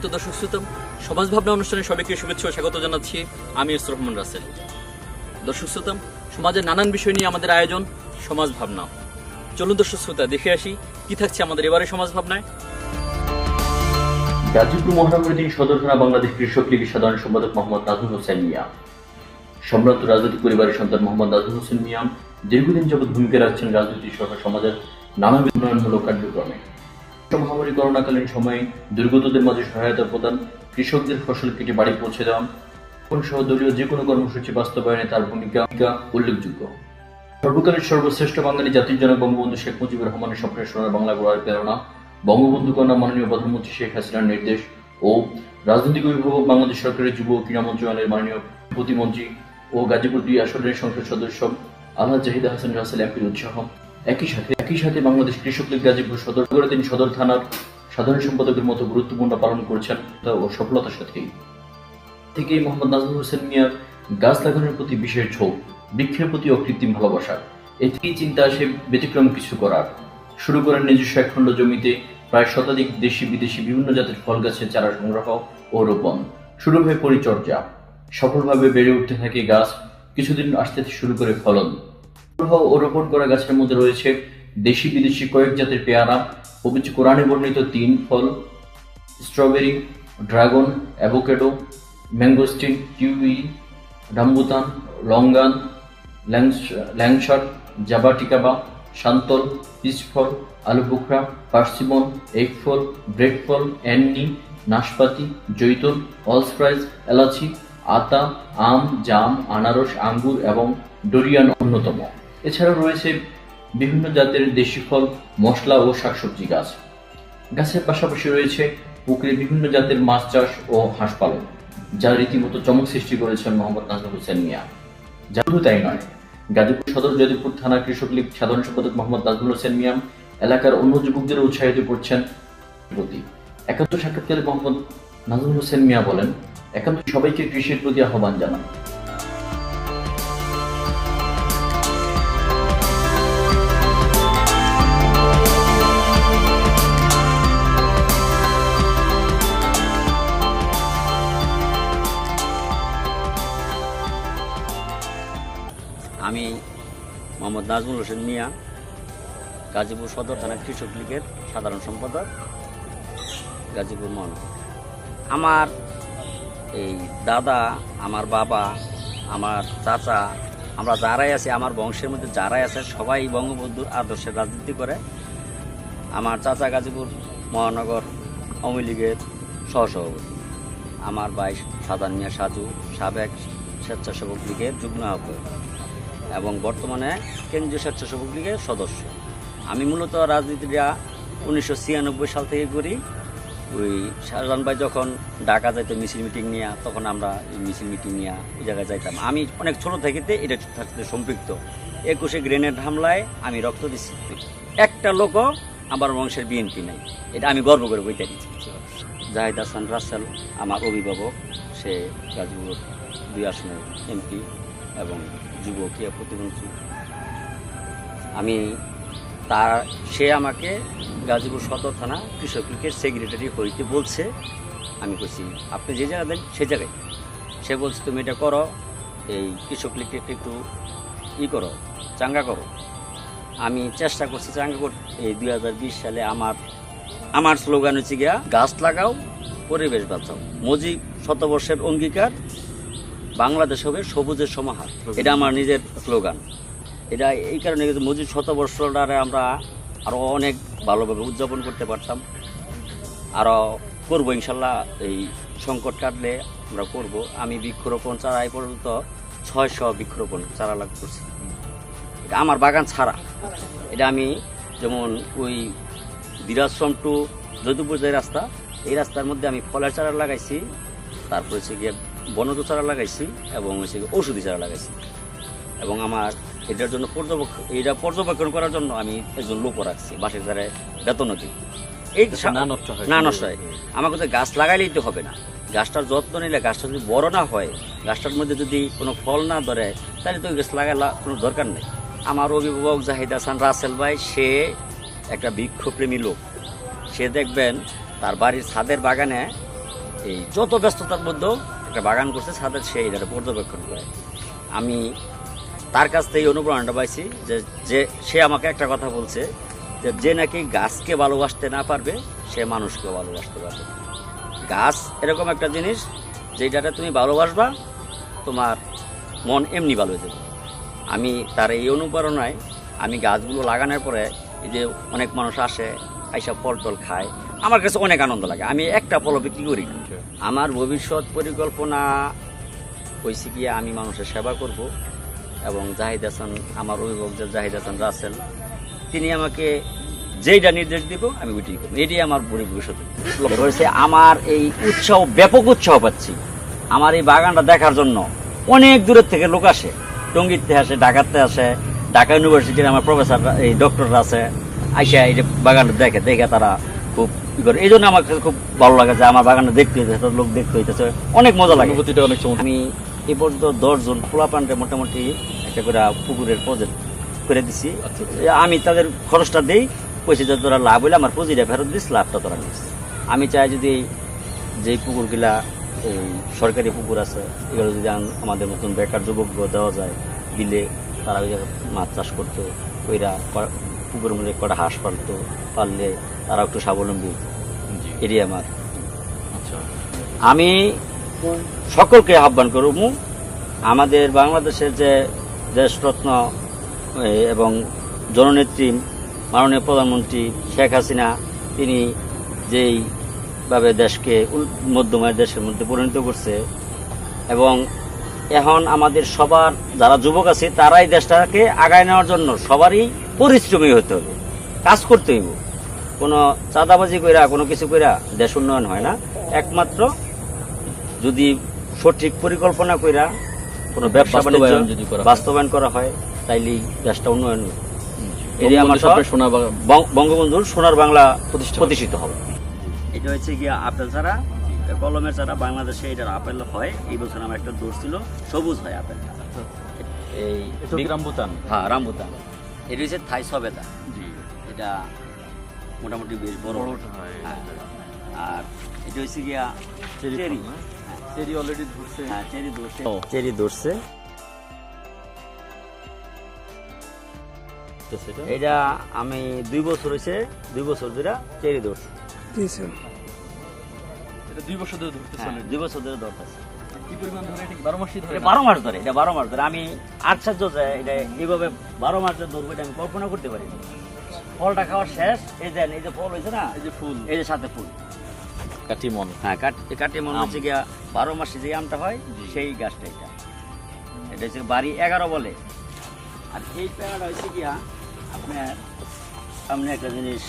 সম্মানিত দর্শক শ্রোতা সমাজ ভাবনা অনুষ্ঠানে সবাইকে শুভেচ্ছা ও স্বাগত জানাচ্ছি। আমি এস রহমান রাসেল। দর্শক শ্রোতা, সমাজের নানান বিষয় নিয়ে আমাদের আয়োজন সমাজ ভাবনা চলুন দর্শক শ্রোতা, দেখে আসি কি থাকছে আমাদের এবারে সমাজ ভাবনায় গাজীপুর মহানগরীর তিনি সদর থানা বাংলাদেশ কৃষক লীগের সাধারণ সম্পাদক মোহাম্মদ নাজমুল হোসেন মিয়া। সম্ভ্রান্ত রাজনৈতিক পরিবারের সন্তান মোহাম্মদ নাজমুল হোসেন মিয়াম দীর্ঘদিন যাবৎ ভূমিকা রাখছেন রাজনৈতিক সহ সমাজের নানাবিধ উন্নয়নমূলক কার্যক্রমে। মহামারী করোনাকালীন সময়ে দুর্গতদের মাঝে সহায়তা প্রদান, কৃষকদের ফসল কেটে বাড়ি পৌঁছে দেওয়া সহ দলীয় যে কোনো কর্মসূচি বাস্তবায়নে তার ভূমিকা উল্লেখযোগ্য। সর্বকালের সর্বশ্রেষ্ঠ বাঙালি জাতির জনক বঙ্গবন্ধু শেখ মুজিবুর রহমানের স্বপ্নের সোনার বাংলা গড়ার প্রেরণা, বঙ্গবন্ধু কন্যা মাননীয় প্রধানমন্ত্রী শেখ হাসিনার নির্দেশ ও রাজনৈতিক অভিভাবক বাংলাদেশ সরকারের যুব ও ক্রীড়া মন্ত্রণালয়ের মাননীয় প্রতিমন্ত্রী ও গাজীপুর দুই আসনের সংসদ সদস্য আলহাজ জাহিদ হাসান রাসেল এমপির উৎসাহ। একই সাথে একই সাথে বাংলাদেশ কৃষক লীগ গাজীপুর সদর করে তিনি সদর থানার সাধারণ সম্পাদকের মতো গুরুত্বপূর্ণ পালন করছেন ও সফলতার সাথেই। থেকেই মোহাম্মদ নাজমুল হোসেন মিয়ার গাছ লাগানোর প্রতি বিশেষ ঝোঁক, বৃক্ষের প্রতি অকৃত্রিম ভালোবাসা এ থেকেই চিন্তা আসে ব্যতিক্রম কিছু করার। শুরু করেন নিজস্ব একখণ্ড জমিতে প্রায় শতাধিক দেশি বিদেশি বিভিন্ন জাতের ফল গাছের চারা সংগ্রহ ও রোপণ। শুরু হয়ে পরিচর্যা। সফলভাবে বেড়ে উঠতে থাকে গাছ, কিছুদিন আসতে শুরু করে ফলন। ও রোপণ করা গাছের মধ্যে রয়েছে দেশি বিদেশি কয়েক জাতের পেয়ারা, পবিত্র কোরআনে বর্ণিত তিন ফল, strawberry, dragon, avocado, mangosteen, kiwi, rambutan, longan langsat jabuticaba santol পিচফল আলু বুখরা পার্সিমন ব্রেড ফল অ্যান্নি নাশপাতি জৈতুন অলস্প্রাইজ, এলাচি, আতা, আম, জাম, আনারস, আঙ্গুর এবং ডোরিয়ান অন্যতম। এছাড়াও রয়েছে বিভিন্ন জাতের দেশি ফল, মশলা ও শাকসবজি গাছ। গাছের পাশাপাশি রয়েছে পুকুরে বিভিন্ন জাতের মাছ চাষ ও হাঁস পালন, যা রীতিমতো চমক সৃষ্টি করেছেন মোহাম্মদ নাজমুল হোসেন মিয়া। যা শুধু তাই নয়, গাজীপুর সদর যদিপুর থানা কৃষক লীগ সাধারণ সম্পাদক মোহাম্মদ নাজমুল হোসেন মিয়াম এলাকার অন্য যুবকদের উৎসাহিত করছেন প্রতি। একান্ত সাক্ষাৎকারে মোহাম্মদ নাজমুল হোসেন মিয়া বলেন, একান্ত সবাইকে কৃষির প্রতি আহ্বান জানান। মোহাম্মদ নাজমুল হোসেন মিয়া, গাজীপুর সদর থানা কৃষক লীগের সাধারণ সম্পাদক গাজীপুর মহানগর আমার এই দাদা, আমার বাবা, আমার চাচা, আমরা যারাই আছি, আমার বংশের মধ্যে যারাই আছে, সবাই বঙ্গবন্ধুর আদর্শে রাজনীতি করে। আমার চাচা গাজীপুর মহানগর আওয়ামী লীগের সহসভাপতি। আমার ভাই সাদান মিয়া সাজু, সাবেক স্বেচ্ছাসেবক লীগের যুগ্ম আহ্বায়ক। এবং বর্তমানে কেন্দ্রীয় স্বেচ্ছাসেবক লীগের সদস্য। আমি মূলত রাজনীতিটা উনিশশো ছিয়ানব্বই সাল থেকে করি। ওই শাহজাহান ভাই যখন ঢাকা যাইতো মিছিল মিটিং নিয়ে, তখন আমরা মিছিল মিটিং নিয়ে ওই জায়গায় যাইতাম। আমি অনেক ছোট থেকেতে এটা সাথে সম্পৃক্ত। একুশে গ্রেনেড হামলায় আমি রক্ত দিচ্ছি একটা লোকও আমার বংশের বিএনপি নাই। এটা আমি গর্ব করে বইতে দিচ্ছি জাহিদ হাসান রাসেল, আমার অভিভাবক, সে গাজীপুর দুই আসনের এমপি এবং যুব ক্রিয়া প্রতিমন্ত্রী আমি তার, সে আমাকে গাজীপুর সদর থানা কৃষক লীগের সেক্রেটারি হইতে বলছে। আমি বলছি আপনি যে জায়গা দেন, সে জায়গায়। সে বলছে, তুমি এটা করো, এই কৃষক লীগকে একটু একটু ই করো, চাঙ্গা করো। আমি চেষ্টা করছি চাঙ্গা করতে এই দুই হাজার বিশ সালে আমার আমার স্লোগান হচ্ছে গিয়া, গাছ লাগাও, পরিবেশ বাঁচাও। মজিব শতবর্ষের অঙ্গীকার। বাংলাদেশ হবে সবুজের সমাহার। এটা আমার নিজের স্লোগান। এটা এই কারণে কিন্তু মজুদ শতবর্ষটারে আমরা আরও অনেক ভালোভাবে উদযাপন করতে পারতাম। আরও করব ইনশাল্লাহ, এই সংকট কাটলে আমরা করব। আমি বৃক্ষরোপণ চারা এই পর্যন্ত ছয়শো বৃক্ষরোপণ চারা লাভ করছি। এটা আমার বাগান ছাড়া। এটা আমি যেমন ওই বিরাশ্রম টু যদুপুর যে রাস্তা, এই রাস্তার মধ্যে আমি ফলের চারা লাগাইছি। তারপর হচ্ছে গিয়ে বনজ চারা লাগাইছি এবং হচ্ছে ঔষধি চারা লাগাইছি। এবং আমার এটার জন্য পর্যবেক্ষণ এটা পর্যবেক্ষণ করার জন্য আমি একজন লোকও রাখছি বাসের ধারে বেতনও দিই। এই না নষ্ট হয়। না নষ্ট হয়। আমাকে তো গাছ লাগাইলেই তো হবে না। গাছটার যত্ন নিলে গাছটা যদি বড় না হয় গাছটার মধ্যে যদি কোনো ফল না ধরে তাহলে তো গাছ লাগাইলা কোনো দরকার নেই। আমার অভিভাবক জাহিদ হাসান রাসেল ভাই সে একটা বৃক্ষপ্রেমী লোক। সে দেখবেন তার বাড়ির ছাদের বাগানে এই যত ব্যস্ততার মধ্যেও একটা বাগান করছে ছাদে সে এটা পর্যবেক্ষণ করে। আমি তার কাছ থেকে অনুপ্রেরণাটা পাইছি যে যে সে আমাকে একটা কথা বলছে যে যে নাকি গাছকে ভালোবাসতে না পারবে, সে মানুষকে ভালোবাসতে পারবে গাছ এরকম একটা জিনিস যেটাতে তুমি ভালোবাসবা, তোমার মন এমনি ভালো হয়ে যাবে। আমি তার এই অনুপ্রেরণায় আমি গাছগুলো লাগানোর পরে এই যে অনেক মানুষ আসে এইসব ফল টল খায় আমার কাছে অনেক আনন্দ লাগে। আমি একটা ফল বিক্রি করি না। আমার ভবিষ্যৎ পরিকল্পনা হয়েছে গিয়ে আমি মানুষের সেবা করব এবং জাহিদ হাসান আমার অভিভাবক যে জাহিদ হাসান রাসেল তিনি আমাকে যেইটা নির্দেশ দিব আমি ওইটাই করব। এটাই আমার পরি ভবিষ্যৎ। লক্ষ্য হয়েছে আমার এই উৎসাহ ব্যাপক উৎসাহ পাচ্ছি। আমার এই বাগানটা দেখার জন্য অনেক দূরের থেকে লোক আসে। টঙ্গিতে আসে ঢাকাতে আসে ঢাকা ইউনিভার্সিটির আমার প্রফেসর এই ডক্টররা আছে। আইসা এই যে বাগানটা দেখে দেখে তারা করে? এই জন্য আমার কাছে খুব ভালো লাগে যে আমার বাগানটা দেখতে হইতেছে লোক দেখতে হইতেছে। অনেক মজা লাগে। অনুভূতিটা অনেক চমৎকার। আমি এ পর্যন্ত দশজন পোলা পান্ডে মোটামুটি একটা করে পুকুরের প্রজেক্ট করে দিছি। আচ্ছা, আমি তাদের খরচটা দেই পয়সা যদি তোরা লাভ হইলে আমার পুঁজিটা ফেরত দিস লাভটা তোরা নিস। আমি চাই যদি যে পুকুরগুলা এই সরকারি পুকুর আছে এগুলো যদি আমাদের মতন বেকার যুবক দেওয়া যায় দিলে তারা ওই মাছ চাষ করতো ওইরা পুকুরের মধ্যে কটা হাঁস পালতো পারলে তারা একটু স্বাবলম্বী। এটি আমার। আচ্ছা। আমি সকলকে আহ্বান করব আমাদের বাংলাদেশের যে দেশরত্ন এবং জননেত্রী মাননীয় প্রধানমন্ত্রী শেখ হাসিনা তিনি যেইভাবে দেশকে মধ্যমায়ের দেশের মধ্যে পরিণত করছে এবং এখন আমাদের সবার যারা যুবক আছে তারাই দেশটাকে আগায় নেওয়ার জন্য সবারই পরিশ্রমী হতে হবে কাজ করতে হইব। কোনো চাঁদাবাজি কইরা কোনো কিছু কইরা দেশ উন্নয়ন হয় না। একমাত্র যদি সঠিক পরিকল্পনা কইরা কোনো ব্যবসা বাণিজ্য বাস্তবায়ন যদি করা হয়। বাস্তবায়ন করা হয় তাইলেই দেশটা উন্নয়ন আমার সোনা বঙ্গবন্ধুর সোনার বাংলা প্রতিষ্ঠা প্রতিষ্ঠিত হবে। এটা হচ্ছে গিয়া আপেল ছাড়া কলমের ছাড়া বাংলাদেশে এটা আপেল হয়। এই বছর আমার একটা দোষ ছিল সবুজ হয় আপেল। এই রামবুতান হ্যাঁ রামবুতান এটা হচ্ছে থাই সবেদা জি। এটা মোটামুটি বেশ বড়। হয় হ্যাঁ। আর এটা হচ্ছে গিয়া চেরি চেরি। অলরেডি ধরছে। হ্যাঁ চেরি ধরছে। চেরি ধরছে। এটা আমি দুই বছর হয়েছে দুই বছর ধরে চেরি ধরছে। এটা দুই বছর ধরে ধরতেছে হ্যাঁ, দুই বছর ধরে ধরতেছে। বারো মাস ধরে এটা বারো মাস ধরে। আমি আশ্চর্য যে এটা এইভাবে বারো মাস ধরে ধরবো আমি কল্পনা করতে পারি ফলটা খাওয়ার শেষ। এই যে এই যে ফল হয়েছে না? এই যে ফুল। এই যে সাথে ফুল। কাটি মন হ্যাঁ কাট কাটে মনে হচ্ছে গিয়া বারো মাসে যে আমটা হয় সেই গাছটা এটা। এটা হচ্ছে বাড়ি এগারো বলে। আর এই পেয়ারাটা হচ্ছে গিয়া আপনার আপনি একটা জিনিস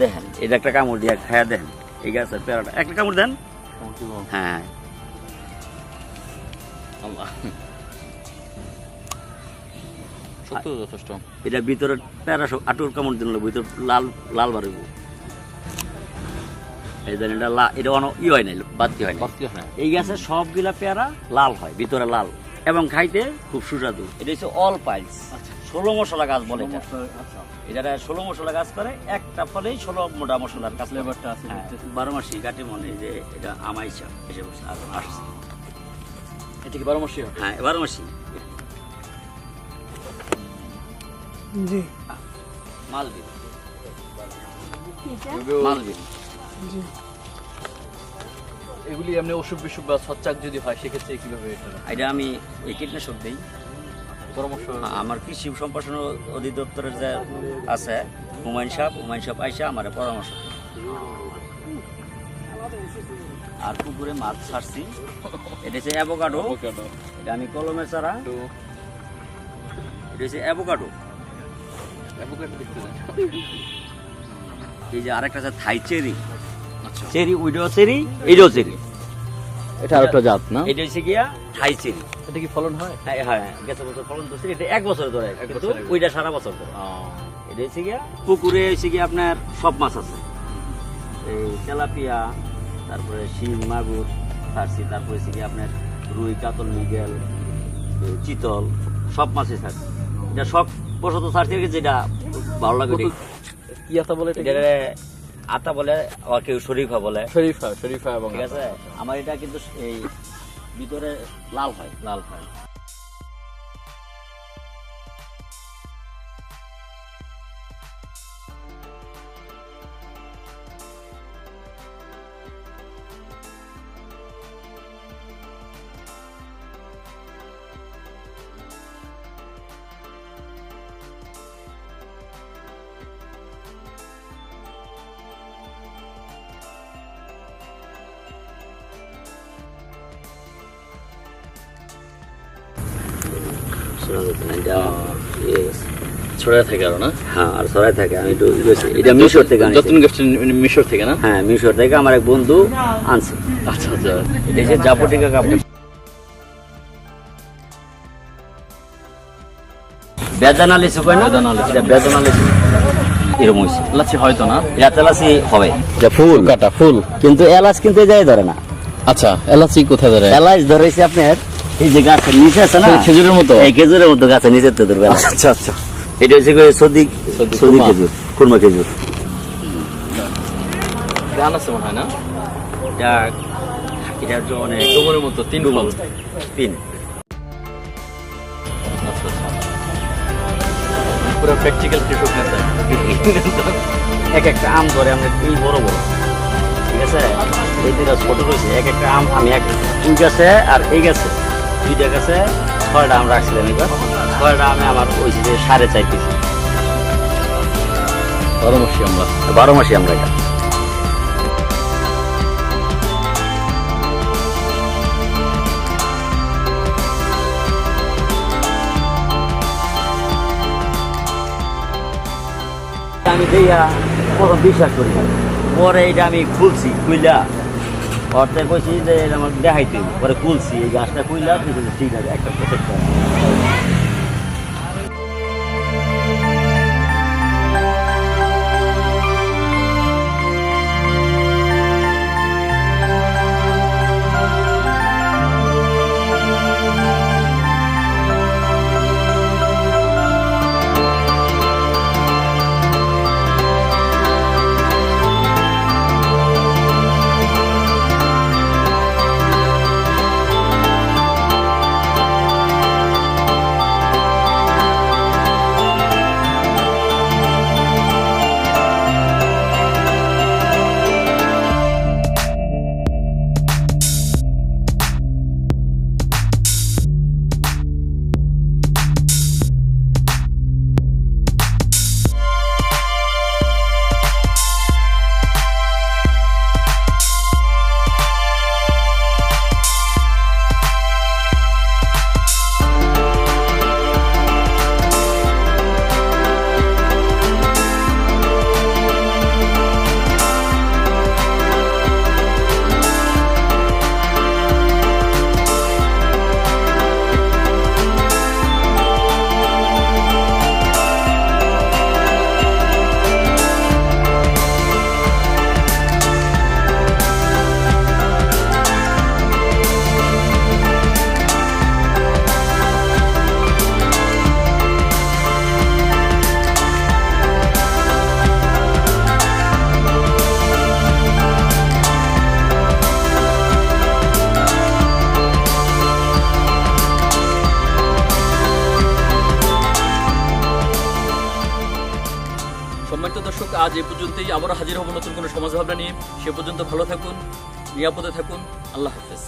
দেখেন। এটা একটা কামড় দিয়ে খায়া দেন এই গাছের পেয়ারাটা। একটা কামড় দেন। হ্যাঁ আল্লাহ। সত্য যথেষ্ট এটা ভিতরে পেয়ারা সব আটুর কামড় দিন ভিতর লাল লাল বাড়িব এই এটা লা এটা অন ই হয় বাতি হয় না হয় এই গাছের সবগুলা পেয়ারা লাল হয় ভিতরে লাল। এবং খাইতে খুব সুস্বাদু। এটা হচ্ছে অল পাইলস ষোলো মশলা গাছ বলে এটা। আচ্ছা। এটা ষোলো মশলা গাছ করে একটা ফলেই ষোলো মোটা মশলার গাছ ফ্লেভারটা আছে হ্যাঁ, বারো মাসি কাটে মনে যে এটা আমাইচা এসে বসে আসছে। এটা কি বারো হ্যাঁ বারো মাসি। জি। মালবিন এগুলো- জি। এগুলি এমনি অসুখ বিসুখ বা ছচ্চাক যদি হয় সেক্ষেত্রে কীভাবে এটা এটা আমি এই কীটনাশক দিই। পরামর্শ আমার কৃষি সম্প্রসারণ অধিদপ্তরের যে আছে হুমায়ুন সাহেব হুমায়ুন সাহেব আইসা আমার পরামর্শ। আর পুকুরে মাছ ছাড়ছি। এটা হচ্ছে অ্যাভোকাডো এটা আমি কলমের চারা এটা হচ্ছে অ্যাভোকাডো। এই যে আরেকটা আছে থাই চেরি আচ্ছা। চেরি উইডো চেরি এইটাও চেরি এটা আরেকটা জাত না? এটা হচ্ছে গিয়া থাই চেরি এটা কি ফলন হয়? হ্যাঁ হ্যাঁ গেছে বছর ফলন ধরছে এটা এক বছর ধরে। এক কিন্তু বছরে। ওইটা সারা বছর ধরে। এটা হচ্ছে গিয়া পুকুরে হচ্ছে গিয়ে আপনার সব মাছ আছে। এই তেলাপিয়া তারপরে শিং মাগুর ফার্সি তারপরে হচ্ছে আপনার রুই কাতল মিগেল চিতল সব মাছই থাকে। এটা সব বসত ছাড়ছে যেটা ভালো লাগে কি আতা বলে এটা আতা বলে আবার কেউ শরীফা বলে। শরীফা শরীফা এবং ঠিক আছে? আমার এটা কিন্তু এই ভিতরে লাল হয় লাল হয়। ছড়ায় থাকে আরও না? হ্যাঁ আর সরাই থাকে আমি একটু এটা মিশর থেকে যতন গেছেন মিশর থেকে না? হ্যাঁ মিশর থেকে আমার এক বন্ধু আনছে। আচ্ছা আচ্ছা। এই যে জাপটিকা কাপড় বেদানা লিচু কয় না? এটা বেদানা লিচু এরকম হয়েছে। লাচ্ছি হয়তো না? এটা এলাচি হবে। ফুল। কাটা ফুল। কিন্তু এলাচ কিন্তু জায়গায় ধরে না। আচ্ছা এলাচি কোথায় ধরে? এলাচ ধরেছে আপনার এই যে গাছের নিচে আছে না? খেজুরের মতো? এই খেজুরের মতো গাছের নিচে তো ধরবে আচ্ছা আচ্ছা। এটা হচ্ছে সদিক সদিক খেজুর খুরমা খেজুর। গান আছে মনে হয় না? এটা এটা হচ্ছে অনেক ডোমরের মতো তিন ফল। তিন। আচ্ছা আচ্ছা। পুরো প্র্যাকটিক্যাল এক একটা আম ধরে আমরা এই বড় বড়। ঠিক আছে? এই দুটা ছোট রয়েছে এক একটা আম আমি এক গাছে আর এই গাছে। দুইটা গাছে, ছয়টা আম রাখছিলাম এবার। ছয়টা আমে আমার ওই যে সাড়ে চার কেজি পরামর্শী আমরা, বারো মাসি আমরা এটা আমি দিয়া প্রথম বিশ্বাস করি। পরে এটা আমি খুলছি, খুইলা অর্থে কইছি যে আমার দেখাইতে। পরে খুলছি এই গাছটা আছে, ঠিক আছে একটা প্রত্যেকটা আবারও হাজির হব নতুন কোনো সমাজ ভাবনা নিয়ে। সে পর্যন্ত ভালো থাকুন, নিরাপদে থাকুন। আল্লাহ হাফেজ।